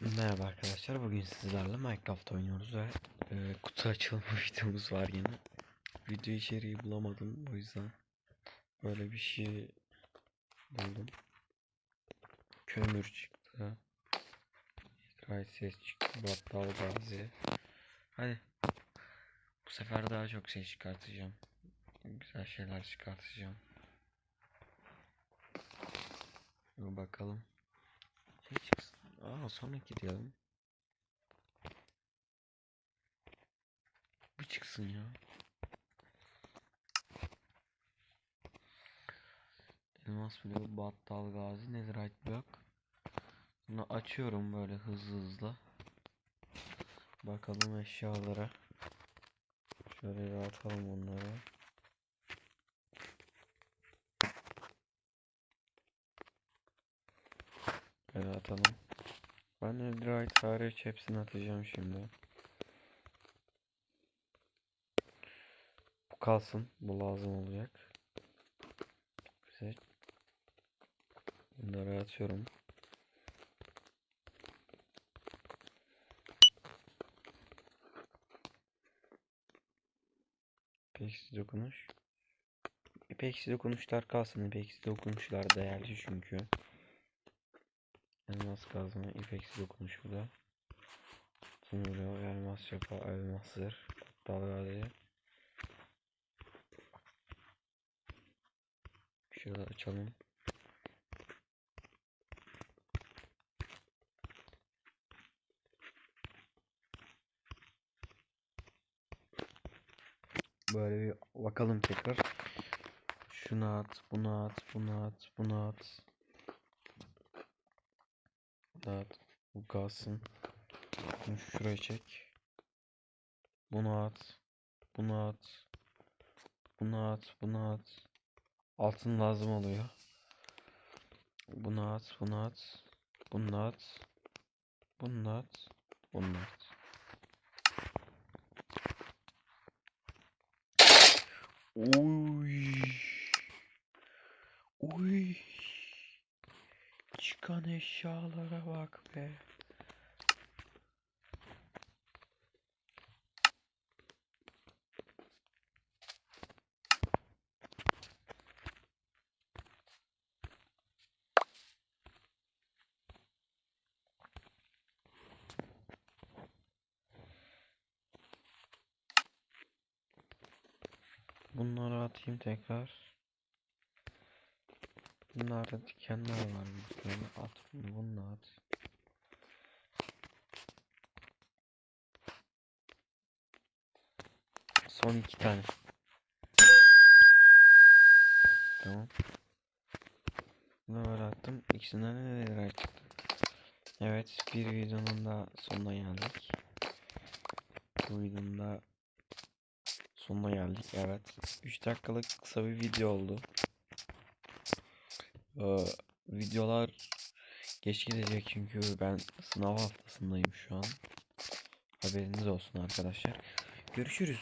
Merhaba arkadaşlar. Bugün sizlerle Minecraft oynuyoruz ve e, kutu açılma videomuz var yine. Video içeriği bulamadım o yüzden böyle bir şey buldum. Kömür çıktı. Ses çıktı. Battal gazi. Hadi. Bu sefer daha çok şey çıkartacağım. Güzel şeyler çıkartacağım. Bir bakalım. Aa sonraki diyelim. Bu çıksın ya. Elmas bloğu, battal gazi, netherite blok. Bunu açıyorum böyle hızlı hızlı. Bakalım eşyalara. Şöyle bir atalım onları. Böyle atalım. Ben netherite hariç hepsini atacağım şimdi. Bu kalsın. Bu lazım olacak. Güzel. Bunları atıyorum. İpeksi dokunuş. İpeksi dokunuşlar kalsın. İpeksi dokunuşlar değerli çünkü. Elmas kazma, ipeksi dokunuş bu da. Tümürü, elmas yapa, elmas zırh, dalgalı. Şurada açalım. Böyle bir bakalım tekrar. Şunu at, bunu at, bunu at, bunu at. At. Bu kalsın. Bunu şuraya çek. Bunu at. Bunu at. Bunu at, bunu at. Altın lazım oluyor. Bunu at, bunu at. Bunu at. Bunu at. Bunu at. Uy. Çıkan eşyalara bak be. Bunları atayım tekrar. Bunlarda dikenler var. Bunu at bunu at. Son iki tane. Tamam. Bunu böyle attım. İkisinden de neler çıktı. Evet bir videonun da sonuna geldik. Bu videonun da sonuna geldik. Evet. 3 dakikalık kısa bir video oldu. Ee, videolar geç gelecek çünkü ben sınav haftasındayım şu an. Haberiniz olsun arkadaşlar. Görüşürüz.